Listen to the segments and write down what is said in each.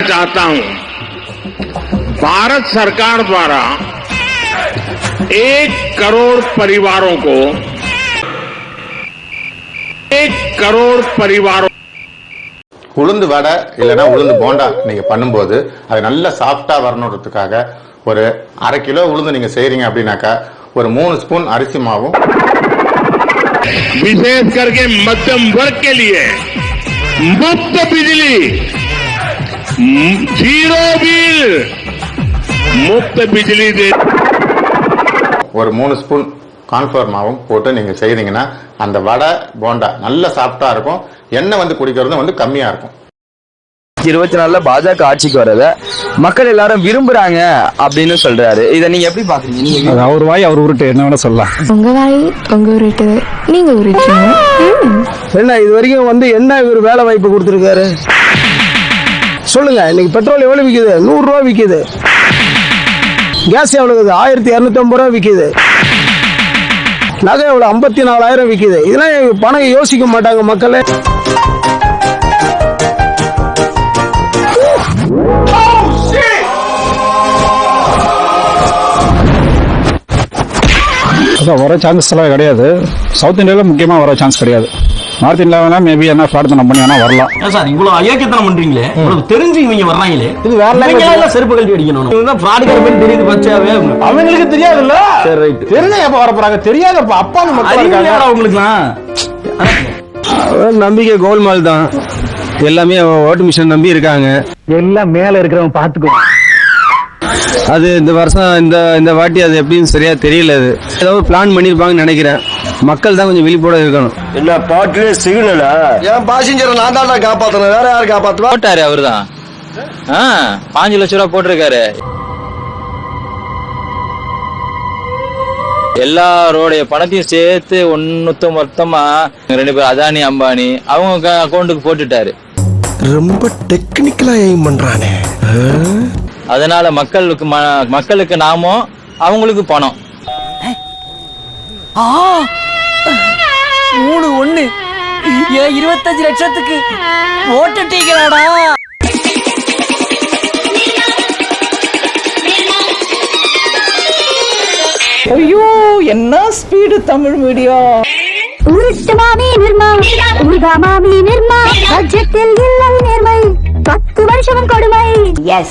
चाहता हूं भारत सरकार द्वारा एक करोड़ परिवारों को एक करोड़ परिवारों உளுந்து வடை இல்லைன்னா உளுந்து போண்டா நீங்க பண்ணும்போது அது நல்ல சாஃப்டா வரணுன்றதுக்காக ஒரு அரை கிலோ உளுந்து நீங்க செய்றீங்க அப்படின்னாக்கா ஒரு மூணு ஸ்பூன் அரிசி மாவும் विशेष करके मध्यम वर्ग के लिए मुफ्त बिजली ஜீரோ பில். மொத்த பிஜிலி ஒரு மூணு ஸ்பூன் கான்ஃபிளவர் மாவும் போட்டு நீங்கள் செய்கிறீங்கன்னா அந்த வடை போண்டா நல்ல சாஃப்டா இருக்கும். எண்ணெய் வந்து குடிக்கிறதும் வந்து கம்மியாக இருக்கும். இருபத்தி நாலுல பாஜக ஆட்சிக்கு வரத மக்கள் எல்லாரும் விரும்புறாங்க அப்படின்னு சொல்றாரு. இதை நீங்க எப்படி பாக்குறீங்க? அவர் வாய் அவர் உருட்டு. என்ன சொல்லலாம். உங்க வாய் உங்க உருட்டு. நீங்க உருட்டு என்ன இது வரைக்கும் வந்து என்ன இவர் வேலை வாய்ப்பு கொடுத்துருக்காரு? சொல்லுங்க இன்னைக்கு பெட்ரோல் எவ்வளவு விற்கிது நூறு ரூபா விற்கிது கேஸ் எவ்வளவு இருக்குது ஆயிரத்தி இரநூத்தம்பது ரூபா விற்கிது நகை எவ்வளவு? ஐம்பத்தி நாலாயிரம் விற்கிது இதெல்லாம் பணம் யோசிக்க மாட்டாங்க மக்களே. அதான் வர சான்சஸ் எல்லாம் கிடையாது. சவுத் இந்தியாவில் முக்கியமாக வர சான்ஸ் கிடையாது. நார்த் இந்தியாவில் மேபி என்ன ஃப்ராட் தனம் பண்ணி வேணா வரலாம். சார் இவ்வளவு அயோக்கியத்தனம் பண்றீங்களே? இவ்வளவு தெரிஞ்சு இவங்க வர்றாங்களே? இது வேற எல்லாம் செருப்பு கழட்டி அடிக்கணும். இவங்க ஃப்ராட் கம்பெனி தெரியுது பச்சாவே. அவங்களுக்கு தெரியாதுல்ல? சரி ரைட் தெரிஞ்ச எப்ப வர போறாங்க தெரியாதப்ப அப்பா அறிவியலா உங்களுக்குலாம் நம்பிக்கை கோல்மால் தான். எல்லாமே ஓட்டு மிஷின் நம்பி இருக்காங்க. எல்லாம் மேலே இருக்கிறவன் பார்த்துக்குவான். அது இந்த வருஷம் இந்த இந்த வாட்டி அது எப்படின்னு சரியா தெரியல அது. ஏதோ பிளான் பண்ணிருப்பாங்கன்னு நினைக்கிறேன். மக்கள் தான் கொஞ்சம் விழிப்போட இருக்கணும். என்ன பாட்டிலே சிக்னலா? என் பாசஞ்சரை நான் தான் காப்பாத்தணும். வேற யார் காப்பாத்துவா? போட்டாரு அவருதான். ஆ பாஞ்சு லட்சம் ரூபா போட்டிருக்காரு. எல்லாரோடைய பணத்தையும் சேர்த்து ஒன்னுத்த மொத்தமா ரெண்டு பேர் அதானி அம்பானி அவங்க அக்கௌண்ட்டுக்கு போட்டுட்டாரு. ரொம்ப டெக்னிக்கலா எய்ம் பண்றானே. அதனால மக்களுக்கு ம- மக்களுக்கு நாமோ அவங்களுக்கு பணம். மூணு ஒண்ணு. இருபத்தஞ்சு லட்சத்துக்கு ஓட்டுட்டீங்களாடா. ஐயோ என்ன ஸ்பீடு தமிழ் மீடியம் உருட்டு மாமி நிர்மா. நிர்மா. பட்ஜெட்டில் இல்லை நேர்மை. பத்து வருஷம் கொடுமை. Yes,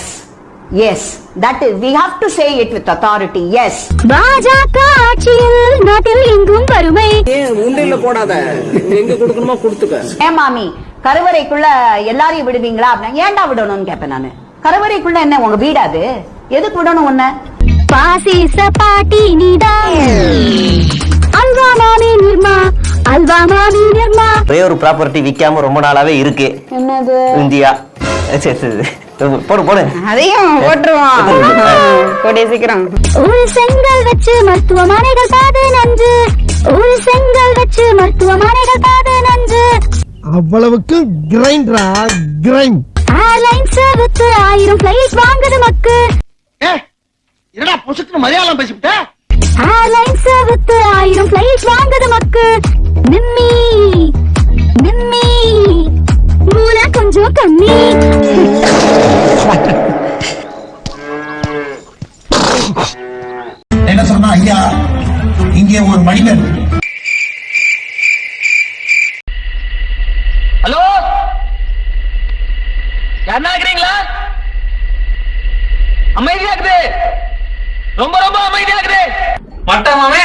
yes. That is, we have to say it with authority. Yes. பாஜக ஆட்சியில் நாட்டில் எங்கும் வறுமை. உண்டில போடாத? எங்க கொடுக்கணுமோ கொடுத்துக்க. ஏன் மாமி கருவறைக்குள்ள எல்லாரையும் விடுவீங்களா? அப்படின்னா ஏன்டா விடணும்னு கேட்பேன் நானு. கருவறைக்குள்ள என்ன உங்க வீடா அது? எதுக்கு விடணும் உன்ன? பாசிச பாட்டி நீதான் அல்வா மாமி நிர்மா அல்வா மாமி நிர்மா. ஒரே ஒரு ப்ராப்பர்ட்டி விக்காம ரொம்ப நாளாவே இருக்கு. என்னது? இந்தியா. சரி சரி. போடு போடு. அதையும் ஓட்டுருவோம் கூடிய சீக்கிரம். ஒரு செங்கல் வச்சு மருத்துவமனைகள் பாது நன்று. ஒரு செங்கல் வச்சு மருத்துவமனைகள் பாது நன்று. அவ்வளவுக்கு கிரைண்டரா? கிரைண்ட். ஏர்லைன்ஸ் வித்து ஆயிரம் பிளைட் வாங்குது மக்கு. என்னடா புசுக்கு மலையாளம் பேசிவிட்ட? ஏர்லைன்ஸ் வித்து ஆயிரம் பிளைட் வாங்குது மக்கு. நிம்மி நிம்மி. யாருன்னா இருக்கிறீங்களா? அமைதியா இருக்குது. ரொம்ப ரொம்ப அமைதியா இருக்குது. மட்டமாமே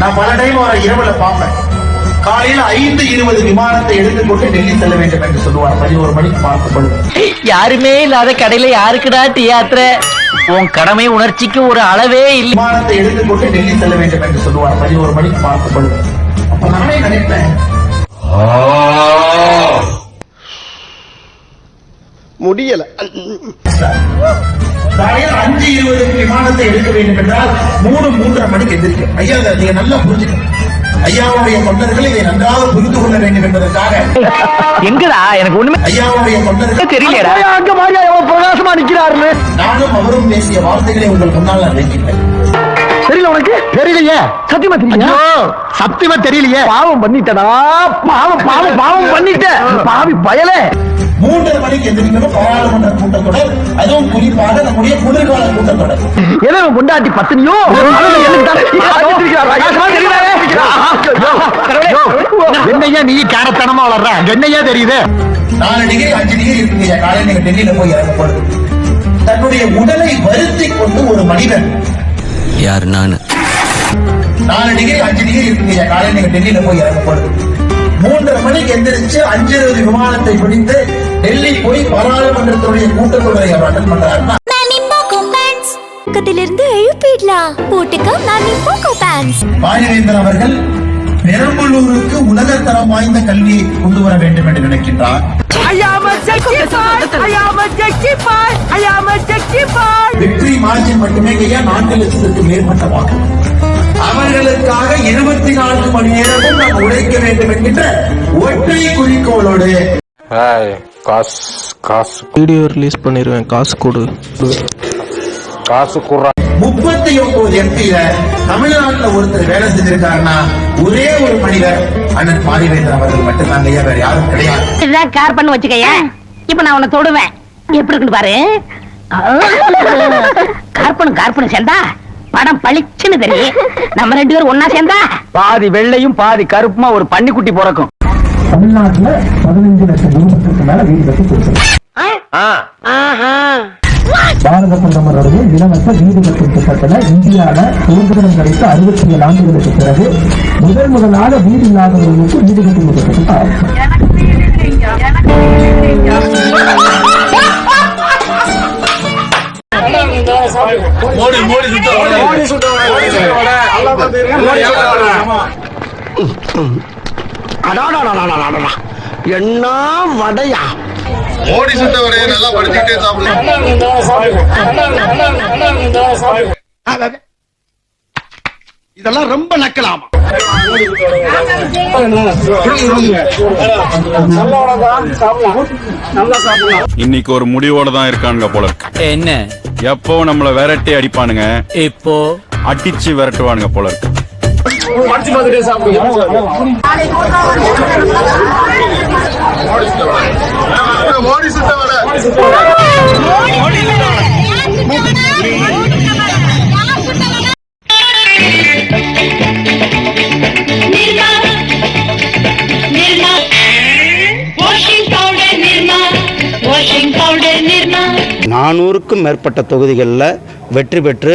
நான் பல டைம் வர இரவுல பார்ப்பேன். காலையில ஐந்து இருபது விமானத்தை எடுத்துக்கொண்டு டெல்லி செல்ல வேண்டும் என்று சொல்லுவார். பதினோரு மணிக்கு பார்க்கப்படுது யாருமே இல்லாத கடையில யாருக்குடா டீ ஆத்துற? உன் கடமை உணர்ச்சிக்கு ஒரு அளவே இல்லை. விமானத்தை எடுத்துக்கொண்டு டெல்லி செல்ல வேண்டும் என்று சொல்லுவார். பதினோரு மணிக்கு பார்க்கப்படுது அப்ப நானே நினைப்பேன். முடியல. அஞ்சு இருபதுக்கு விமானத்தை எடுக்க வேண்டும் என்றால் மூணு மூன்றரை மணிக்கு எதிர்க்கும் ஐயா அதை நீங்க நல்லா புரிஞ்சுக்கணும். ஐயாவுடைய தொண்டர்கள் இதை நன்றாக புரிந்து கொள்ள வேண்டும் என்பதற்காக. எங்கடா? எனக்கு ஒண்ணுமே ஐயாவுடைய தொண்டர்கள் தெரியலடா. அங்க மாதிரியா எவ்வளவு பிரகாசமா நிக்கிறாருன்னு? நானும் அவரும் பேசிய வார்த்தைகளை உங்கள் முன்னால் நான் தெரியல உனக்கு? தெரியலையே. சத்தியமா தெரியல சத்தியமா தெரியலையே. பாவம் பண்ணிட்டடா. பாவம் பாவம் பாவம் பண்ணிட்ட. பாவி பயலே. மூன்றரை மணிக்கு எந்திரிக்கணும் பாராளுமன்ற கூட்டத்தொடர் அதுவும் குறிப்பாக நம்முடைய குளிர்கால கூட்டத்தொடர். ஏதோ பொண்டாட்டி பத்தினியோ? என்னையா நீ காரத்தனமா வளர்ற? என்னையா தெரியுது? நாலு டிகிரி அஞ்சு டிகிரி இருக்குங்க காலையில் நீங்க டெல்லியில போய் இறங்கப்படுது தன்னுடைய உடலை வருத்தி கொண்டு ஒரு மனிதன். யார் நானு? நாலு டிகிரி அஞ்சு டிகிரி இருக்குங்க காலையில் நீங்க டெல்லியில போய் இறங்கப்படுது மூன்றரை மணிக்கு எந்திரிச்சு அஞ்சு இருபது விமானத்தை பிடித்து டெல்லி போய் பாராளுமன்றத்துடைய கூட்டத்தொடரை அவர் அட்டன் பண்றாருன்னா பக்கத்திலிருந்து எழுப்பிடலாம் போட்டுக்க போக்கோ பேண்ட்ஸ் பாரிவேந்தர் அவர்கள் பெரம்பலூருக்கு உலகத்தரம் வாய்ந்த கல்வியை கொண்டு வர வேண்டும் என்று நினைக்கின்றார். வெற்றி மார்ஜின் மட்டுமே ஐயா நான்கு லட்சத்துக்கு மேற்பட்ட வாக்கு. அவர்களுக்காக இருபத்தி நான்கு மணி நேரமும் நாம் உழைக்க வேண்டும் என்கின்ற ஒற்றை குறிக்கோளோடு. காசு காசு. வீடியோ ரிலீஸ் பண்ணிடுவேன் காசு கொடு. காசு குடுறா. முப்பத்தி ஒன்பது எம்பியில தமிழ்நாட்டுல ஒருத்தர் வேலை செஞ்சிருக்காருன்னா ஒரே ஒரு மனிதர் அண்ணன் பாரிவேந்தர் அவர்கள் மட்டும்தாங்க ஐயா வேற யாரும் கிடையாது. இதுதான் கார் பண்ணு வச்சுக்கய. இப்ப நான் உன்னை தொடுவேன். எப்படி இருக்குன்னு பாரு. கார்பன் கார்பன் சேர்ந்தா படம் பளிச்சுன்னு தெரியும் நம்ம ரெண்டு பேரும் ஒன்னா சேர்ந்தா? பாதி வெள்ளையும் பாதி கருப்புமா ஒரு பன்னிக்குட்டி பிறக்கும். தமிழ்நாட்டுல பதினைஞ்சு லட்சம் குடும்பத்துக்கு மேல வீடு கட்டி கொடுத்தாங்க பாரத பிரதமருடைய இலவச வீடு கட்டும் திட்டத்துல இந்தியால சுதந்திரம் கிடைத்த அறுபத்தி ஏழு ஆண்டுகளுக்கு பிறகு முதல் முதலாக வீடு இல்லாதவர்களுக்கு வீடு கட்டி கொடுக்கப்பட்ட என்ன வடையா மோடி சுத்த வரைய நல்லா படிச்சுக்கிட்டே சாப்பிடுங்க இதெல்லாம் ரொம்ப நக்கலாமா? இன்னைக்கு ஒரு முடிவோட தான் இருக்கானுங்க போல என்ன? எப்போ நம்மள விரட்டி அடிப்பானுங்க? இப்போ? அடிச்சு விரட்டுவானுங்க போல இருக்கு. மோடி சுத்த வர நானூறுக்கும் மேற்பட்ட தொகுதிகளில் வெற்றி பெற்று